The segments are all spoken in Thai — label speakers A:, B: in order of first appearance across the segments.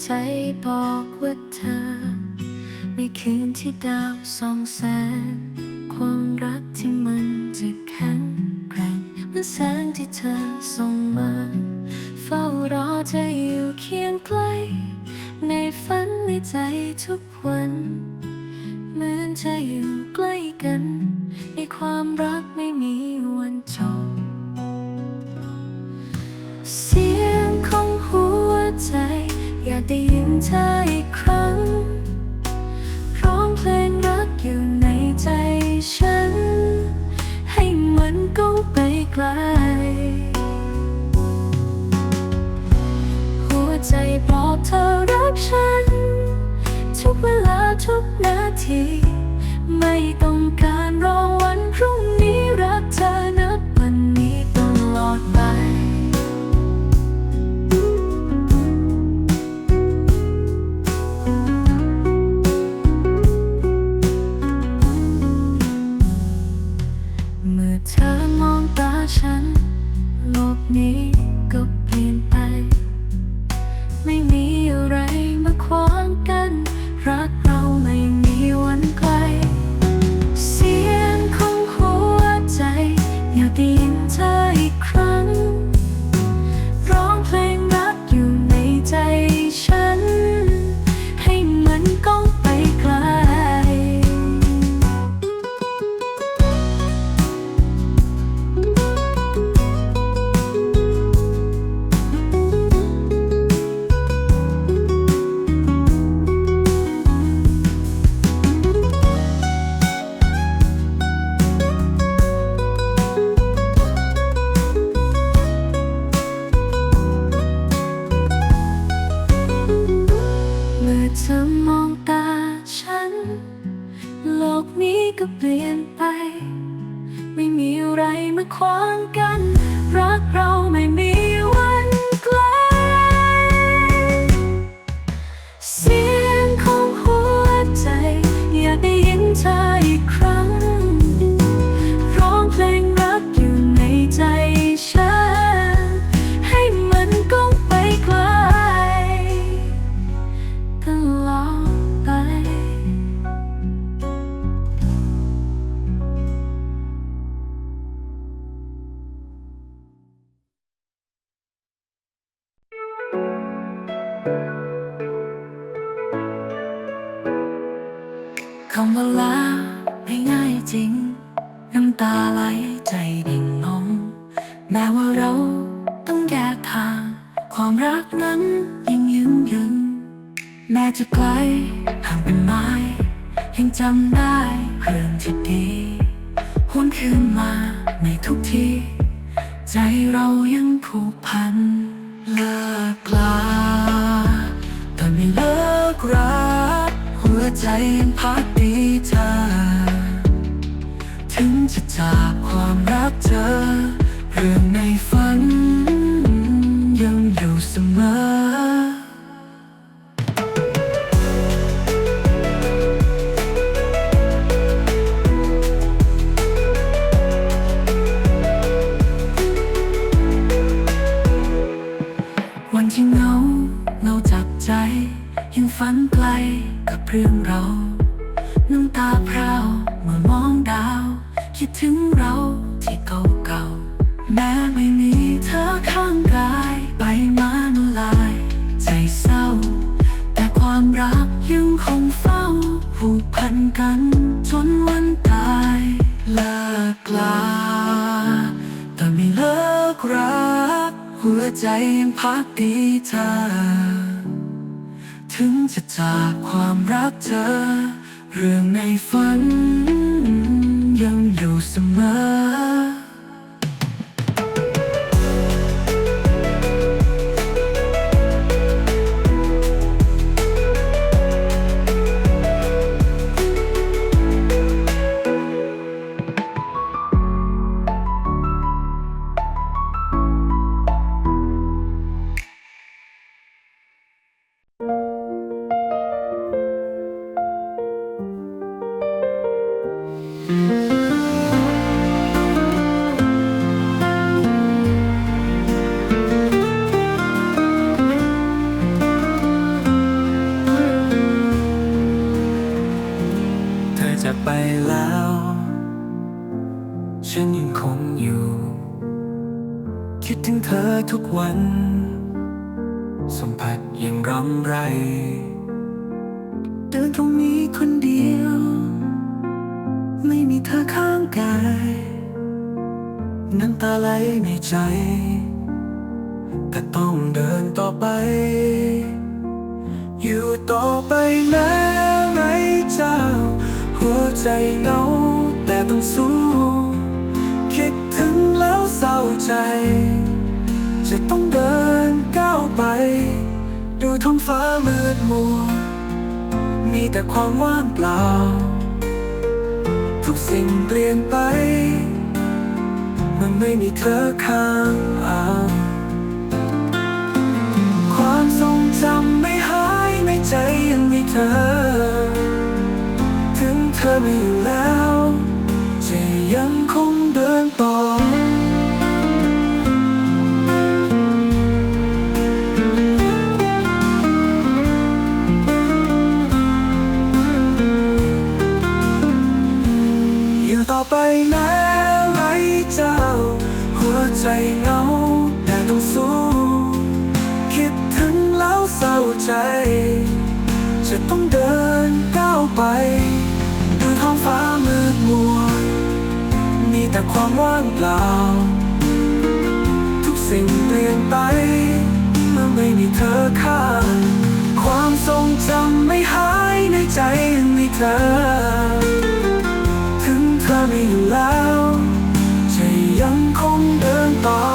A: ใจบอกว่าเธอ ในคืนที่ดาวส่องแสง ความรักที่มันจะแข็งแกร่งมันแสงที่เธอส่งมา บอกเธอรักฉัน ทุกเวลาทุกนาที ไม่ต้องการรอวันพรุ่ง ใจเรายังผูกพันเลิกลาแต่ไม่เลิกรักหัวใจยังพัก ยังคงเฝ้าผูกพันกันจนวันตายลากลา แต่ไม่เลิกรัก หัวใจยังพักดีเธอ ถึงจะจากความรักเธอ เรื่องในฝันยังอยู่เสมอ Mm-hmm. ใจ จะต้องเดินก้าวไป ดูท้องฟ้ามืดมัว มีแต่ความว่างเปล่า ทุกสิ่งเปลี่ยนไป มันไม่มีเธอข้างอ่าความทรงจำไม่หายในใจยังมีเธอ ถึงเธอไม่อยู่ จ จะต้องเดินก้าวไปด้วท้องฟ้ามืดมัว มีแต่ความว่างเปล่า ทุกสิ่งเปลี่ยนไป เมื่อไม่มีเธอข้างความทรงจำไม่หายในใจยังมีเธอ ถึงเธอไม่อยู่แล้ว จะยังคงเดินต่อ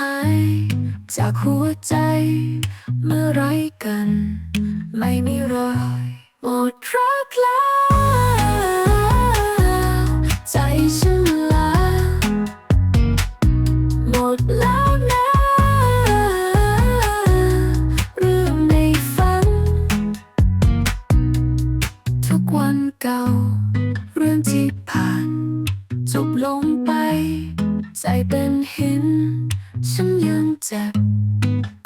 A: หาย จากหัวใจ เมื่อไร จ็บ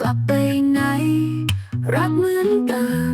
A: กลับไปไหน รักเหมือนเดิม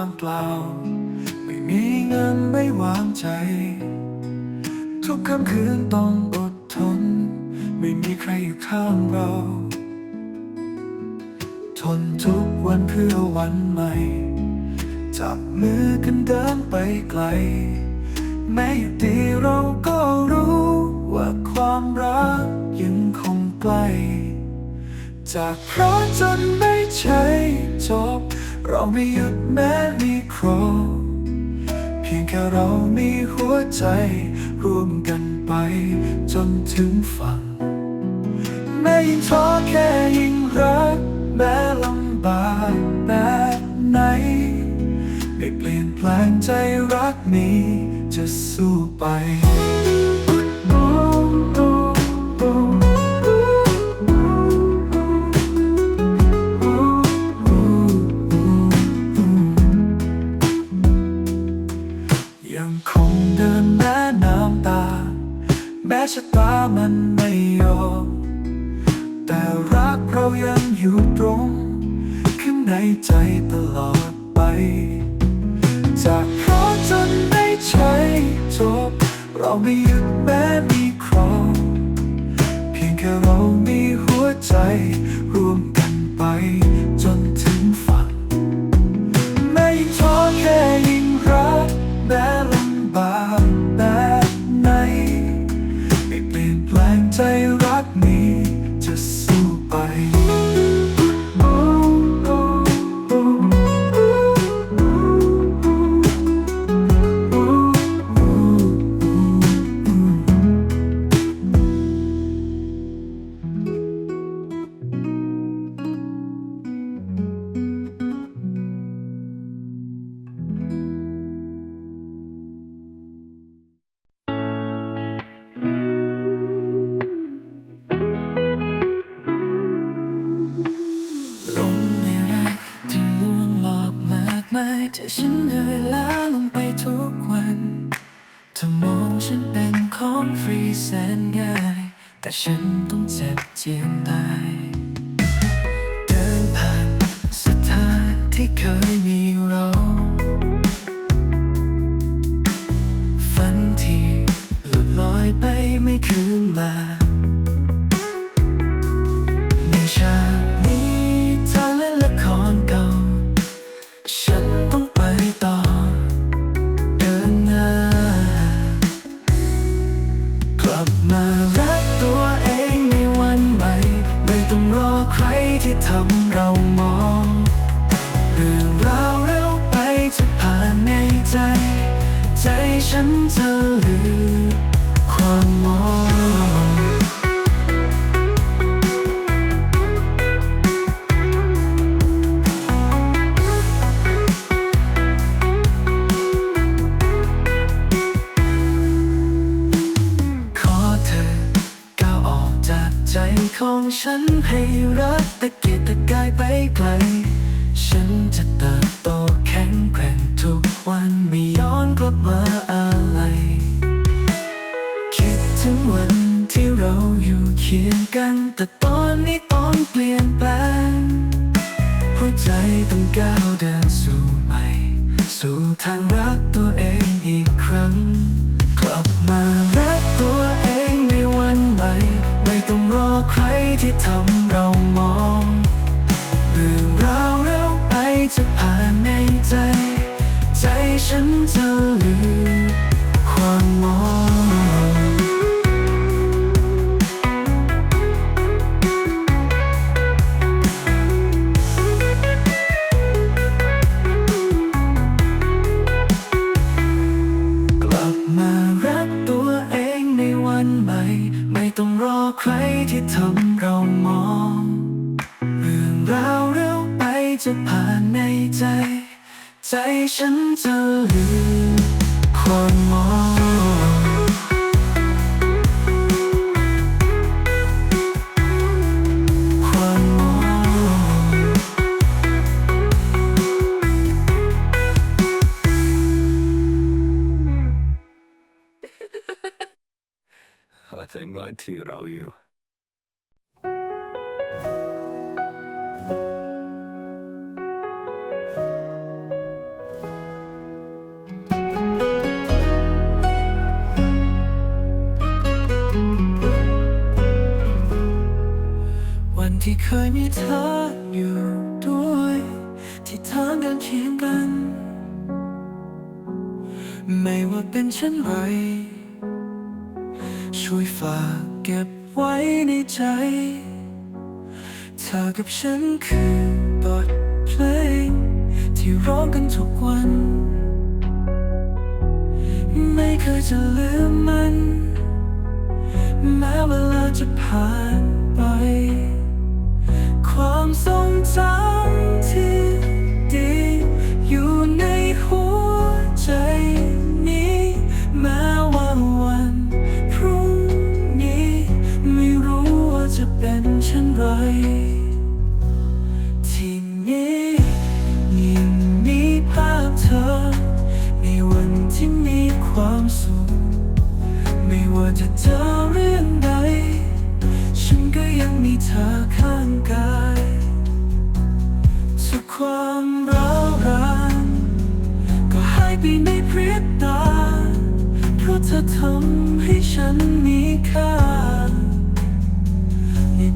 A: างเปล่า ไม่มีเงินไม่วางใจ ทุกค่ำคืนต้องอดทน ไม่มีใครอยู่ข้างเรา ทนทุกวันเพื่อวันใหม่ จับมือกันเดินไปไกล แม้อยู่ดีเราก็รู้ว่าความรักยังคงใกล้จากเพราะจนไม่ใช่จบ เราไม่หยุดแม้มีโครเพียงแค่เรามีหัวใจ ร่วมกันไป จนถึงฝั่งแม้ยิ่งท้อแค่ยิ่งรัก แม้ลำบากแบบไหนไม่เปลี่ยนแปลงใจรักนี้จะสู้ไป ค่เรามีหัวใจ ร่วมกันไป มากมายแต่ฉันเหนื่อยล้าลงไปทุกวันเธอมองฉันเป็นของฟรีแสนง่าย แต่ฉันต้องเจ็บเจียนตาย เดินผ่านสถานที่เคยมีเราฝันที่หลุดลอยไปไม่คืนมา ฉันจะลืมความมองขอเธอก้าวออกจากใจของฉันให้รักตะเกียก guitar. อยที่เราอ
B: ยู่ั
A: นที่เคยมีเธออยู่ด้วย ที่ทางเดินเคียงกัน ไม่ว่าเป็นฉันไร ใจ เธอกับฉันคือบทเพลง ที่ร้องกันทุกวัน ไม่เคยจะลืมมัน แม้เวลาจะผ่านไป ความทรงจำ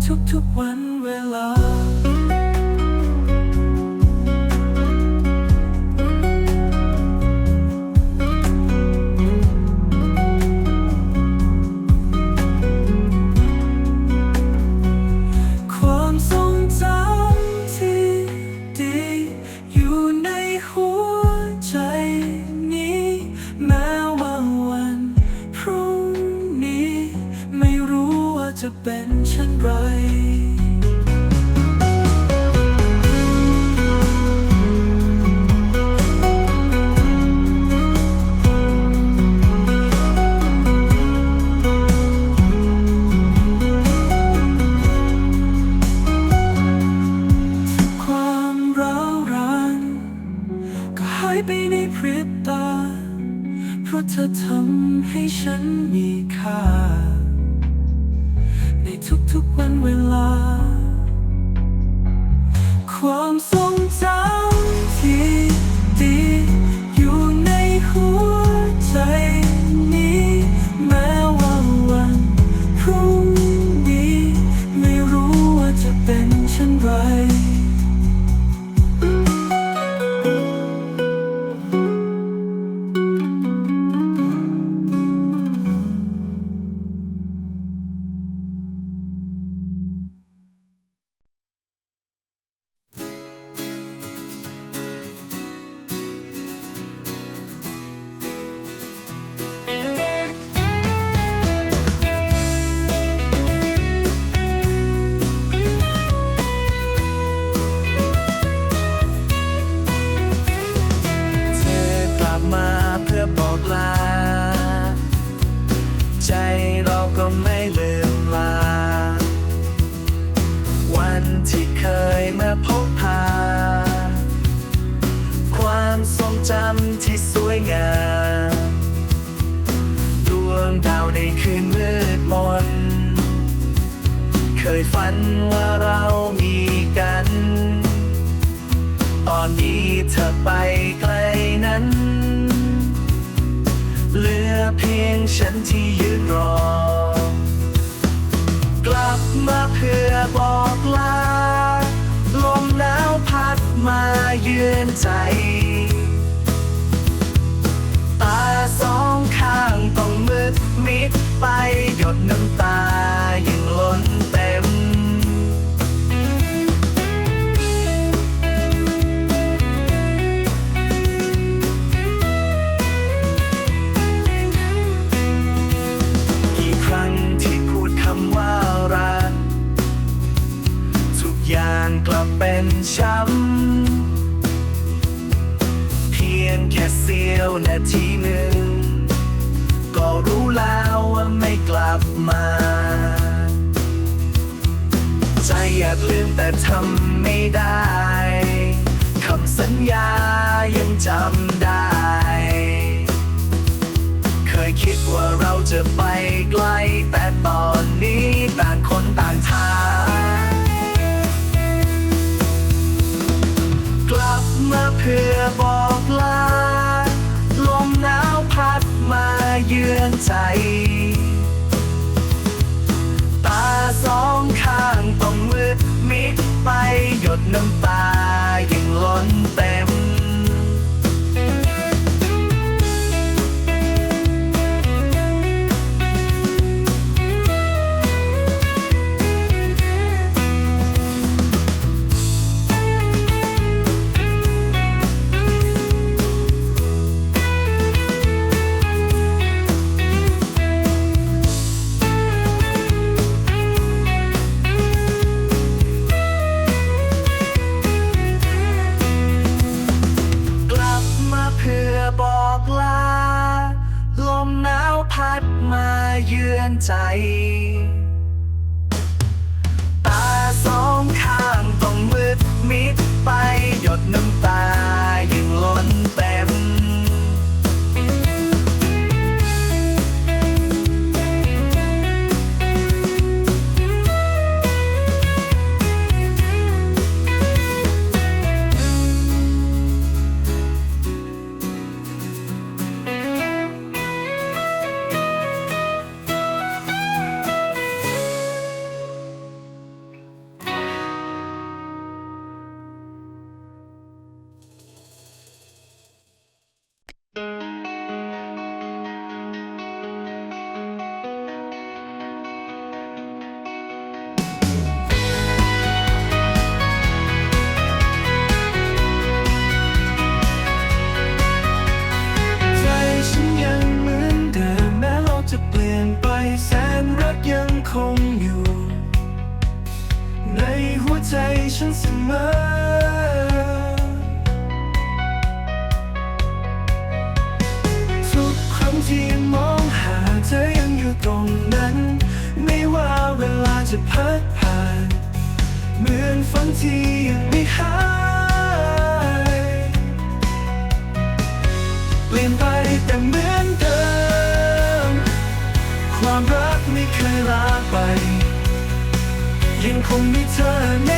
A: ทุกๆวันเวลา ธอทำให้ฉันมีค่า sair. อยา
C: กลืม
A: แต่ทำไม่ได้คำสัญญายังจำได้ เคยคิดว่าเราจะไปไกล แต่ตอนนี้ต่างคนต่างทางกลับมาเพื่อบอกลา ลมหนาวพัดมาเยือนใจ ตาสอง ตรงมือมิดไปหยดน้ำตายังล้นเต็ม เหมือนฝนที่ยังไม่หายเปลี่ยนไปแต่เหมือนเดิม ความรักไม่เคยลาไป ยังคงมีเธอใน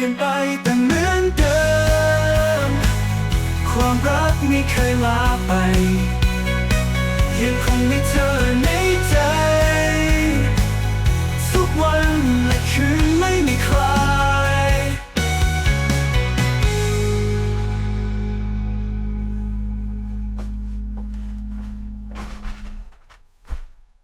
A: ลี่ยนไปแต่เหมือนเดิม ความรักไม่เคยลาไปยังคงมีเธอ